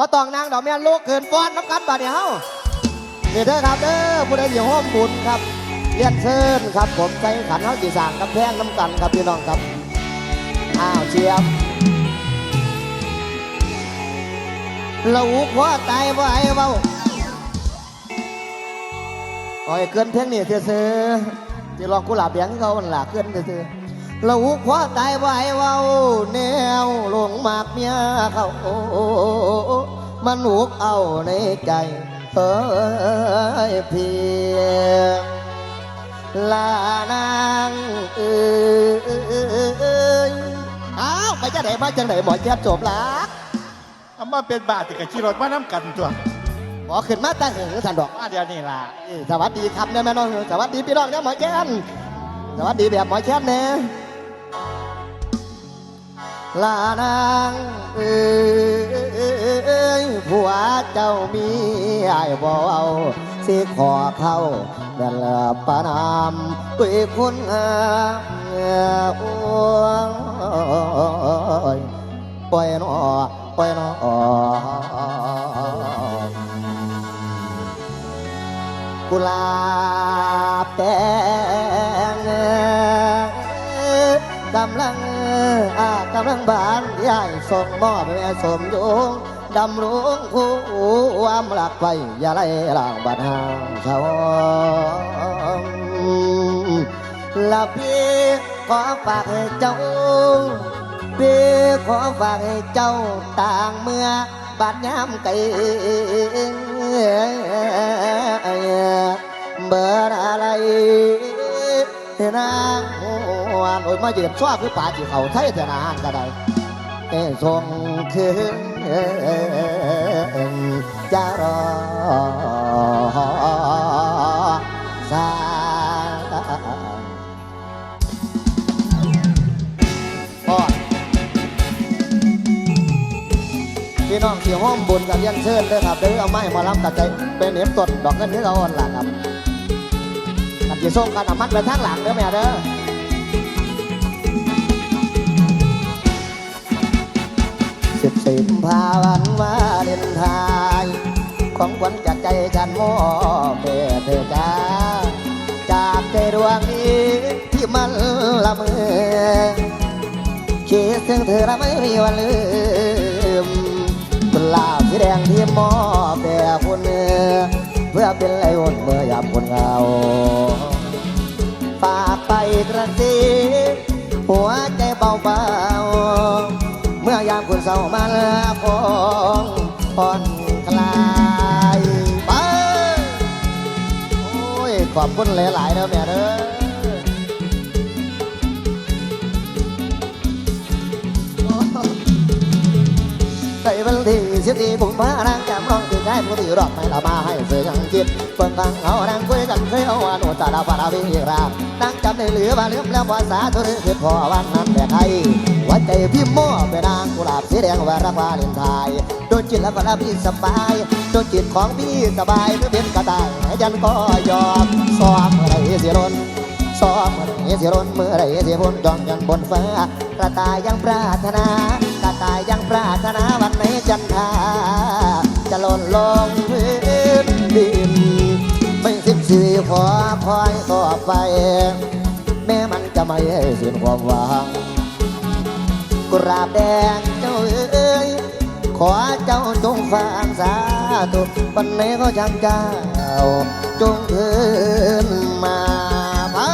พอตองนางดอกแม่ลูกเกินฟ้อนน้ำกันบาดเดียวนี่เด้อครับเด้อผู้ใดอยู่ห้อมบุญครับเลียนเชิญครับผมใจขันเฮาจีสางกับแพงน้ำกันครับพี่น้องครับอ้าวเชียบเราหัวตายบ่ไอ้เว้าโอ้ยเกินเพลงนี่เสือๆที่ลองกุหลาบแดงเขามันหล่ะเกินเสือเราหัวตายบ่ไอ้เว้าแนวลงมากเมียเขา มันหุกเอาในใจเฮ้ยเพียงลานางเอ้ยอ้าวไปจะไหนมาจังไหนหมอแจ๊บจบละเอามาเป็นบาทติกับชีรถมาน้ำกันตัวหมอขึ้นมาตั้งหึงสันดอกมาเดียวนี่ล่ะเอ้ยสวัสดีครับเนี่ยแม่น้องสวัสดีพี่น้องเนี่ยหมอแจ๊บสวัสดีแบบหมอแจ๊บเนี่ย ลานางเอ้ยผัวเจ้ามีไอ้บ่เอาสิขอเข้าเดลปานามปุยคุณงาอ้ยปล่อยนอปล่อยนอกุลาบแดงกำลัง อากำลังบานยายส่งมอบแม่สมยงดำรงคู่วามหลักไปอย่าไล่ล่างบัดหางชาวละพี่ขอฝากให้เจ้าพี่ขอฝากให้เจ้าต่างเมื่อบาดย้ำไกลเบอร์อะไรเทนาง วนโอ้ยมาเยือนซ้อคือป่าที่เขาไทยเทนางก็ได้เอ้ส่งคืนจะรอสาพอดพี่น้องที่ห้อมบุญกับยันเชิญเด้อครับเด้อเอาไม้มาล้ำตัดใจเป็นเหน็บตดดอกเงินที่เราอ่อนหลังครับกันจะส่งกันเอามัดไปทางหลังเด้อแม่เด้อ สิบสี่กุมภาวันวาเลนไทน์ของขวัญจากใจฉันมอบแด่เธอจ้าจากใจดวงนี้ที่มันละเมอคิดถึงเธอและไม่มีวันลืมกุหลาบสีแดงที่มอบแด่คุณเพื่อเป็นไออุ่นเมื่อยามคนเหงาฝากไปกระซิบหัวใจเบาๆ ยามคุณเศร้ามาลาคงผ่อนคลายไปโอ้ย ขอบคุณหลายๆนะแม่เด้อใส่วันที่สิบสี่ผมพานางจำลองตื่นใจผู้ที่รอบไม่ละมาให้เสือยังจิตเพิ่งฟังเอานางคุยกันเคยเอาวานโอตาดาปาราวิรามนางจำได้เหลือมาเลือมแล้วภาษาตัวนี้คือพอวันนั้นแต่ไทย หัวใจพี่มั่วเป็นนางกุหลาบสีแดงวารักวาเลนไทยโดนจิตแล้วก็รับพี่สบายโดนจิตของพี่สบายเมื่อเป็นกระต่ายให้ยันก็ยอมซ้อมอไรเสียรนสอบเมื่อไรสิรนเมื่อไรสิพ้นจองยันบนฟ้ากระต่ายยังปรารถนากระต่ายยังปรารถนาวันไหนจันทราจะหล่นลงพื้นดินไม่สิ้นชีวิตขอคอยต่อไป แม้มันจะไม่สิ้นความหวัง กราบแดงเจ้าเอ้ยขอเจ้าจงฟังสาธุวันไหนก็จังเจ้า จงเทินมาพา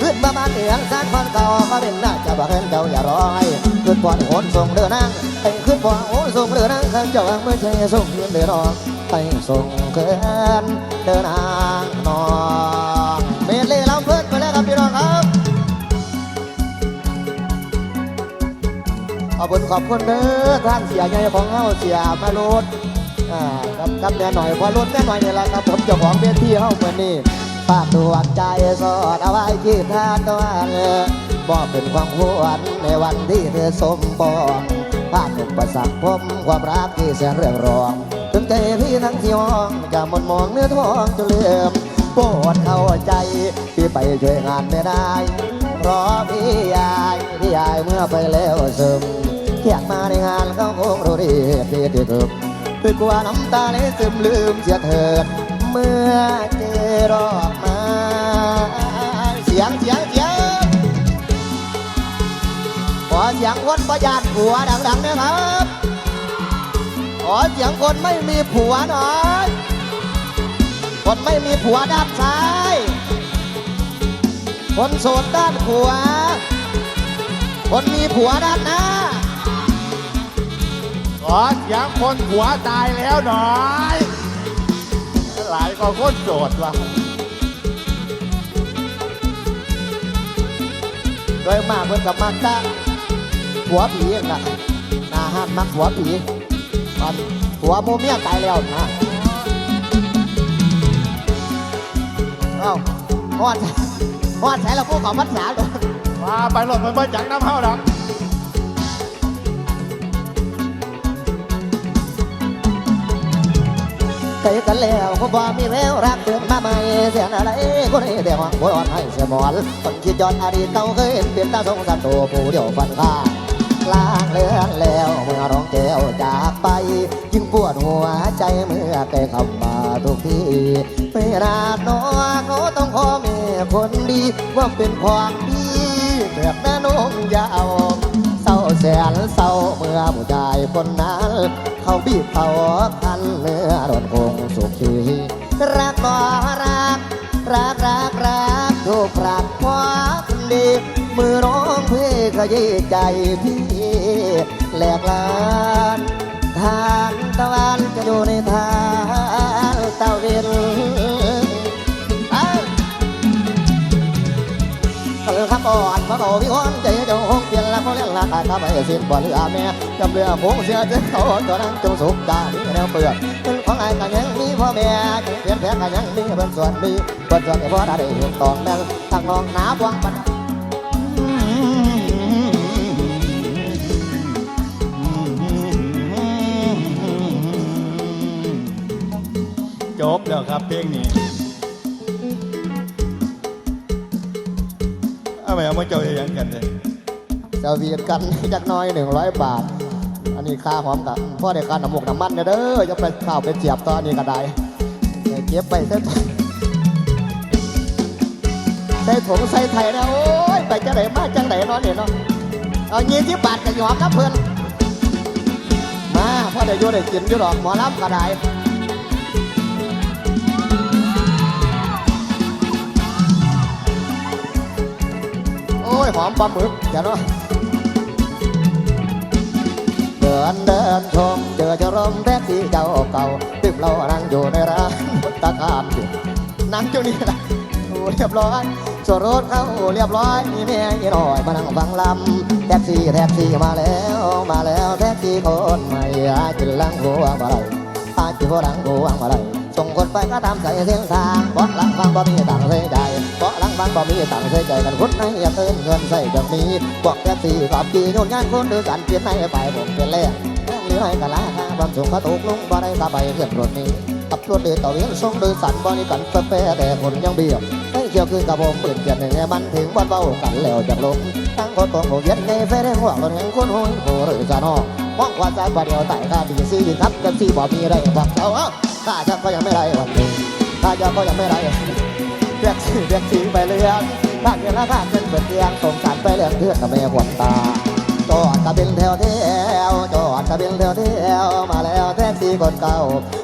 ขึ้นประมาณเหนืองสานคนเก่าก็เป็นหน่าจะบอกเห็นเจ้าอย่าร้อยขึ้นปอนโหนส่งเดือนั่งไอ้ขึ้นปอนโหนส่งเดือนั่งข้างเจ้าเมื่อใจส่งเงินเดือรองไปส่งเกินเดินทางนอน ขอบคุณขอบคุณเด้อท่านเสียใหญ่ของเฮาเสียมาลุดอ่าครับครับแม่หน่อยพอลุดแม่หน่อยนี่แหละครับผมเจ้าของเวทีเฮาเหมือนนี้ฝากดวงใจสอดเอาไว้ที่ท่านตัวเออบอกเป็นความหวนในวันที่เธอสมปองผ่านอุปสรรคพมความรักที่แสนเรื่องรองถึงใจพี่ทั้งที่ห้องจะหมดมองเนื้อท้องจนเลื่อมโปรดเข้าใจที่ไปช่วยงานไม่ได้เพราะพี่ยายที่ที่ยายเมื่อไปแล้วซึม ที่ที่ถึงคือกลัวน้ำตาเลยซึมลืมเสียเถิด เมื่อเจอดอกไม้เสียงเสียงเสียงขอเสียงคนประหยัดผัวดังๆนะครับขอเสียงคนไม่มีผัวหน่อย คนไม่มีผัวด้านซ้าย คนโสดด้านขวาคนมีผัวด้านหน้า ขอเสียงคนผัวตายแล้วหน่อย หลายก็คนโสดว่ะโดยมากเพื่อนกับมักจะผัวผีนั่นล่ะหนาห้านมักผัวผีมันผัวโมเมียตายแล้วนะเอ้าฮอดฮอดใส่ละพวกของพันาเลยมาไปรถมันมาจากน้ำเฮาดอ กเคยกันแล้วก็บ่มีแล้วรักเตือนมาใหม่เสียงอะไรคนนี้แต่หวังบ่อ่อนให้เสียหมอนคนคิดย้อนอดีตเก่าเคยเปลี่ยนตาสงสารตัวผู้เดียวฟันข้างล้างเลือนแล้วเมื่อร้องแก้วจากไปยิ่งปวดหัวใจเมื่อแกเข้ามาทุกทีไม่นาดน้อเขาต้องขอเมียคนดีว่าเป็นความดีแบบแม่นงยาวเศร้าแสนเศร้าเมื่อผู้ชายคนนั้น เขาบีบเขาพันเนื้อรถค ขยี้ใจพี่แหลกลานทางตะวันจะอยู่ในทางตะเวนเอ้าก็เลยคำอ่อนพระโตวิหอนใจเจ้าหงเปลี่ยนแล้วเขาเลี้ยงลาตายข้าไปสิ้นบ่เหลือแม่จำเรือผงเสียเจ้าเขาตัวนั้นจงสุขใจแนวเปลือกเป็นของไอ้กันยังมีพ่อแม่เปลี่ยนแผลกันยังมีเบิ่นส่วนดีเบิ่นส่วนที่พ่อได้เห็นตองแม่งทางนองหนาบวงปัน จบแล้วครับเพลงนี้เอาไปเอามาเจ้าอย่างกันเลยจะเวียนกันจักหน้อยหนึ่งร้อยบาท อันนี้ค่าหอมกับพ่อได้ค่าน้ำหมกน้ำมันเด้อจะไปข้าวไปเจียบตอนนี้ก็ได้เก็บไปเส้นใส่ถุงใส่ไทยนะโอ้ยไปจังไหนมาจังไหนเนาะเนี่ยเนาะเอายี่สิบบาทกับหยอมนะเพื่อนมาพ่อได้อยุ่ได้กินอยู่ดอกหมอลำก็ได้ ยหอมปลาหมึกจ้ะเนาะเดินเดินชมเจอเจารมแท็กซี่เจ้าเก่าตึกเรานั่งอยู่ในร้านตะการอยู่นั่งอยู่นี่ละโอ้เรียบร้อยสวรถเข้าเรียบร้อยมีแม่ยี่น้อยมานั่งฟังลำแท็กซี่แท็กซี่มาแล้ว มาแล้วแท็กซี่คนใหม่อาจิลังหัวอะไรอาจิหัวลังหัวอะ ไรงคนไปก็ตามใส่เส้นทางเพราะหลังฟังบ่มีตังค์ใส่ใจเพราะหลังฟังบ่มีตังค์ใส่ใจกันคนไหนอยากเติมเงินใส่จากนี้บอกแท็กซี่กับปีโยนงานคนโดยสารเปลี่ยนในไปผมเป็นแรกเหลืองนี้ให้กะลาค่าความสูงก็ถูกลงบ่ได้สบายเรียบรถนี้ขับรถเดต่อเวียนส่งโดยสันบริการเปรแต่ผลยังเบี้ยวให้เกี่ยวคืนกับผมเปลี่ยนเกียรติในมันถึงบ้านเบากันแล้วจากลงตั้งคนตรงหัวเวียนในเฟรนห่วงรถยังคนหุ่นโบหรือจะนอกมองว่าใจบ่เดียวแต่ข้าดีซีดีครับกันซีบ่มีไรบอกเขาอ้า ข้าจะก็ยังไม่ไรวันนี้ข้าจะก็ยังไม่ไรเรียกชื่อเรียกชื่อไปเรื่องข้าเกินละข้าเป็นเปิดเตียงสงสารไปเรื่องเลือดกับแม่ขวัญตาจอดตะเป็นแถวแถวจอดตะเป็นแถวแถวมาแล้วแท็กซี่คนเก่า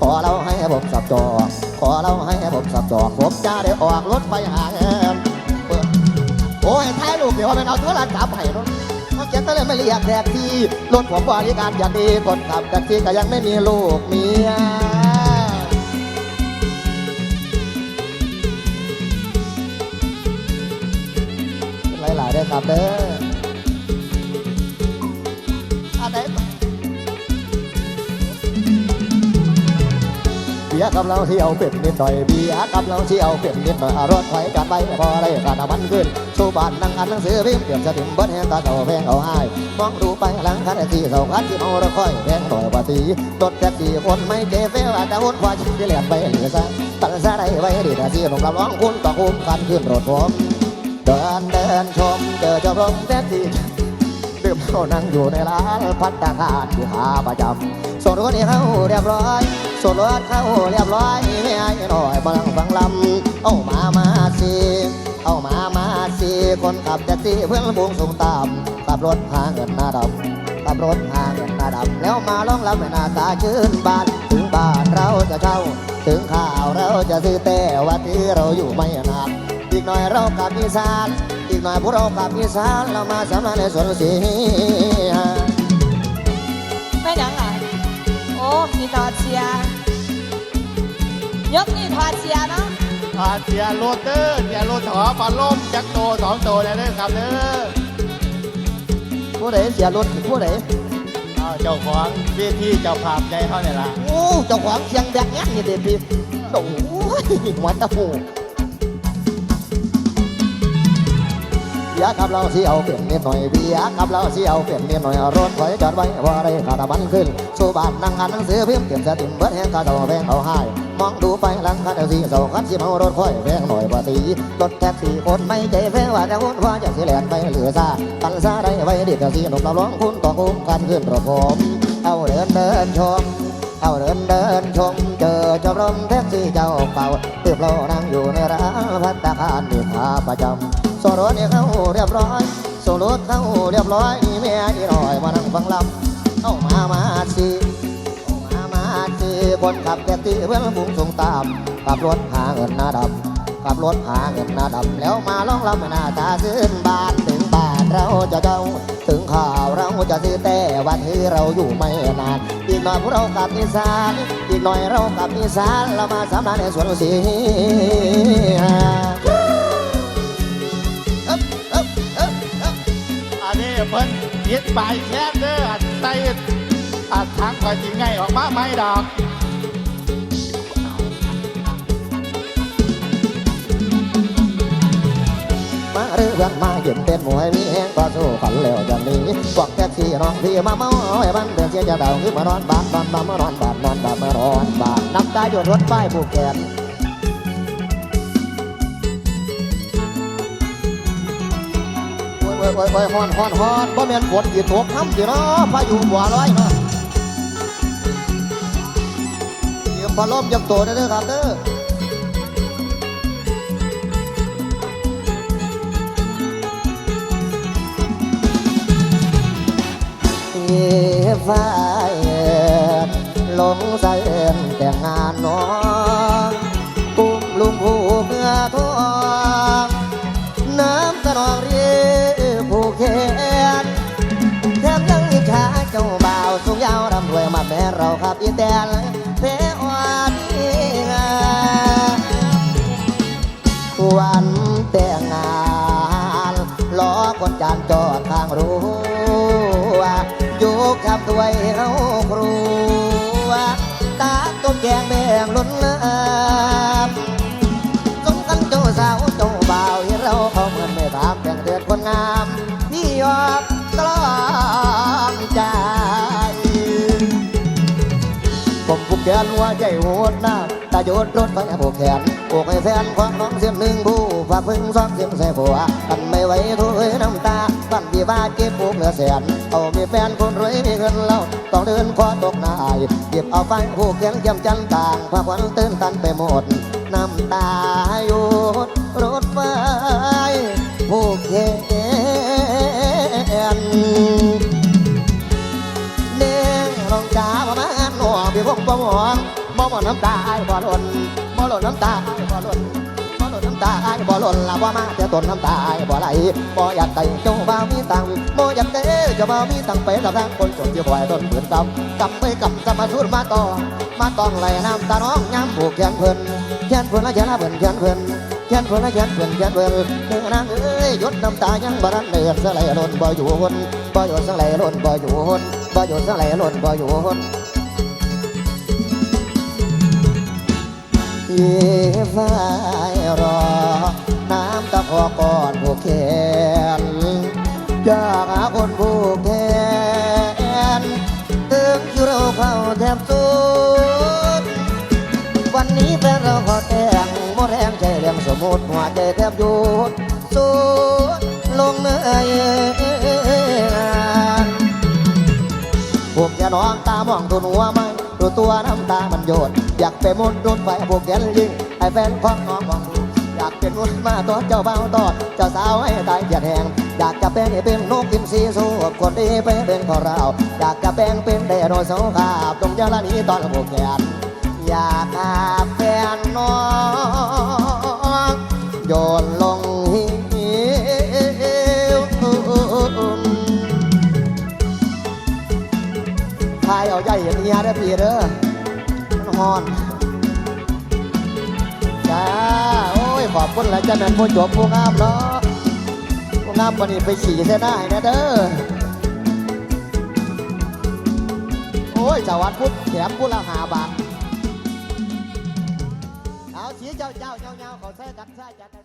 ขอเราให้ผมสับจอกขอเราให้ผมสับจอกผมจะได้ออกรถไปหาเงินโอ้ยท้ายลูกเดี๋ยวมันเอาโทรศัพท์ให้รถเขาเขียนตะเลยไม่เรียกแท็กซี่รถผมบริการอย่างดีคนขับแท็กซี่ก็ยังไม่มีลูกเมีย ครับเด้ออะไรเบียกับเราเที่ยวเป็ดนิดหน่อยเบียกับเราเที่ยวเป็ดนิดหน่อยรถไฟกันไปพอได้กาน้ำมันขึ้นสู้บ้านนั่งอ่านหนังสือพิมพ์เตรียมจะถึงเบิ้ลแห่งตาเก่าแพงเอาให้มองดูไปหลังคันที่เสาคันที่เอารถค่อยแพงหน่อยกว่าตีรถแท็กซี่คนไม่เกเฟลอาจจะวุ่นวายที่เหลียนไปเหลือซะตัดซะได้ไว้ดีแต่ที่ลงรับร้องคุณต้อคุ้มกันขึ้นรถผม เดินเดินชมเจอเจ้าพรมแท็กซี่ดื่มเขานั่งอยู่ในร้านพัตตาคารอยู่ขาประจำส่วนรถเขาเรียบร้อยส่วนรถเขาเรียบร้อยไม่ไอ้หน่อยบังฟังลำเอามามาสิเอามามาสิคนขับแท็กซี่เพื่อนบุงสูงตามขับรถหาเงินหน้าดำขับรถหาเงินหน้าดำแล้วมาร้องรับในหน้าตาชื่นบานถึงบ้านเราจะเช่าถึงข่าวเราจะซื้อแต่ว่าที่เราอยู่ไม่นาน หน่อยเรากลับอีสาน อีกหน่อยพวกเรากลับอีสาน เรามาสำนักในสวนสีแม่หยังอะโอ้มีถอดเสียยกนี่ถอดเสียเนาะอ่าเสียโรเตอร์เสียโรถอปลาล่มจักโตสองโตเลยเด้อครับเด้อผู้ใดเสียรถผู้ใดเอาเจ้าของเวทีเจ้าภาพใจเขาเนี่ยล่ะโอ้เจ้าของเชียงแบกงั้นนี่เด็ดพี่โอ้ยหัวตะหู บียกับเราเสิเอาเปลี่ยนนิดหน่อยเบียกับเราเสิเอาเปลี่ยนนิดหน่อยรถไฟจอดไว้ว่าไรขาดมันขึ้นสู่บ้านนั่งอ่านหนังสือเพิมเก็บสติมเบิดแห้งกาเดาแพงเอาให้มองดูไปหลังคันเดาสีเสาคันสิเมารถค่อยแพงหน่อยกว่าตีรถแท็กซี่คนไม่ใจแพ้ว่าจะวุ่นว่าจะสิแลนไปเหลือซาตันซาได้ไว้ดิบจะสีหนุ่มเราร้องคุณต้องอุ้มกันขึ้นปรถผมเอาเดินเดินชมเอาเดินเดินชมเจอเจ้ารมแท็กซี่เจ้าเก่าตืบเรานั่งอยู่ในร้านพัตตาคารมีขาประจำ โซโรถเนี่ยเขาเรียบร้อยโซโรถเข้าเรียบร้อยแม่อีหน่อยมานั่งฟังลำเอามามาสิเอามามาสิคนขับแท็กซี่เพื่อนบุ้งสูงตามขับรถหาเงินหน้าดำขับรถหาเงินหน้าดำแล้วมาร้องลำหน้าตาซื่นบานถึงบานเราจะเจ้าถึงข่าวเราจะซื้อแต่วันที่เราอยู่ไม่นาน อีกหน่อยพวกเรากลับอีสานอีกหน่อยเรากลับอีสานเรามาสำนักในสวนสี อันเพิ่นยึดปลายแคบเด้ออัดไตอัดทั้งก่อนจริงไงออกมาไม่ดอกมาเรือเพื่อนมาเย็นเป็นหมวยมีแห้งก็สู้กันแล้วอย่างนี้พวกแท็กซี่น้องพี่มาเมาไอ้บ้านเดือดเสียจะเดาขึ้นมานอนบานนอนบานมานอนบานนอนบานมานอนบานน้ำตาหยดรถป้ายผูกแอ้ยโอ้ยโอ้ยฮอนฮอนฮอนบ่แม่นฝนกี่ตกน้ำสิเนาะพายุบัวลอยเนาะเตรียมพัดลมยับตัวเด้อครับเด้อฟ้าเอ็นลงใส่เอ็นแต่งงานน้องกุ้มลุงผู้เมื่อทองน้ำตะนองเรีย สูงยาวร่ำรวยมาแม่เราครับอีแตนเพอวานีงานวันแต่งงานล้อคนจานจอดทางรั้วอยู่กับด้วยเราครัวตาต้มแกงแดงล้นเลิ แขนหัวใจโหดน้ำตาโยดรถไฟผูกแขนผูกให้แฟนความน้องเสียงหนึ่งผู้ฝากพึ่งสองเสียงใส่ผัวกันไม่ไหวทุยน้ำตากันที่ว่าเก็บผูกเหลือแสนเอามีแฟนคนรวยมีเงินเราต้องเดินคอตกนายเก็บเอาไฟผูกแขนเกี่ยมจันต่างพาควันตื่นตันไปหมดน้ำตาหยุดรถไฟผูกแขน บ่หวงบ่บ่น้ำตาไอ้บ่หล่นบ่หล่นน้ำตาไอ้บ่หล่นบ่หล่นน้ำตาไอ้บ่หล่นละบ่มาแต่ต้นน้ำตาไอ้บ่ไหลบ่อยากไต่เจ้าบ่าวมีตังค์บ่อยากเต้เจ้าบ่าวมีตังค์ไปกับทางคนจนที่ควยต้นปือนกำกำไปกำจะมาชุดมาต่อมาต้องไหลน้ำตาน้องย้ำผูกแขนเพิ่นแขนเพิ่นละแขนละเพิ่นแขนเพิ่นแขนเพิ่นละแขนเพิ่นแขนเพิ่นเนื้อนางเอ้ยหยดน้ำตายังบ่ทันเดือดสลายล้นบ่อยู่วนบ่หยดสลายล้นบ่อยู่วนบ่อยู่สังไหลหล่นบ่อยู่หน เย่ฟ้ายรอ น้ำตะคอก่อนผู้แขนจากหาคนผู้แขนถึงคิวเราเข้าแทบสุดวันนี้แฟนเราขอแต่งโมแรงใจเรื่องสมมุติหัวใจแทบหยุดสุดลงเนื้อยจะน้องตามองตัวหนัวไหม ดูตัวน้ำตามันโยนอยากไปมุดโดนไฟพวกแกนยิงให้แฟนคล้องน้องมองอยากเป็นมุดมาตัวเจ้าเบาตอด เจ้าสาวให้ตายเกียดแหงอยากจะเป็นให้เป็นนกกินสีสู้คนดีไปเป็นขอเรา อยากจะเป็นเป็นไดโนเสาร์ขาบตรงยาลานี้ตอนพวกแกนอยากหาแฟนน้องโยนล ทายเอาใจเห็นเฮียได้อพี่เด้อมันฮอนจ้าโอ้ยขอบคุณหลายจ้าแม่นผู้จบผู้งามเนาะผู้งามวันนี้ไปฉี่เส้นได้นะเด้อโอ้ยสวัดพุทธแถมพุทธละหาบาทเอาสีเจ้าเจ้าเจ้าเจ้าเขาใช้กันใช้จัด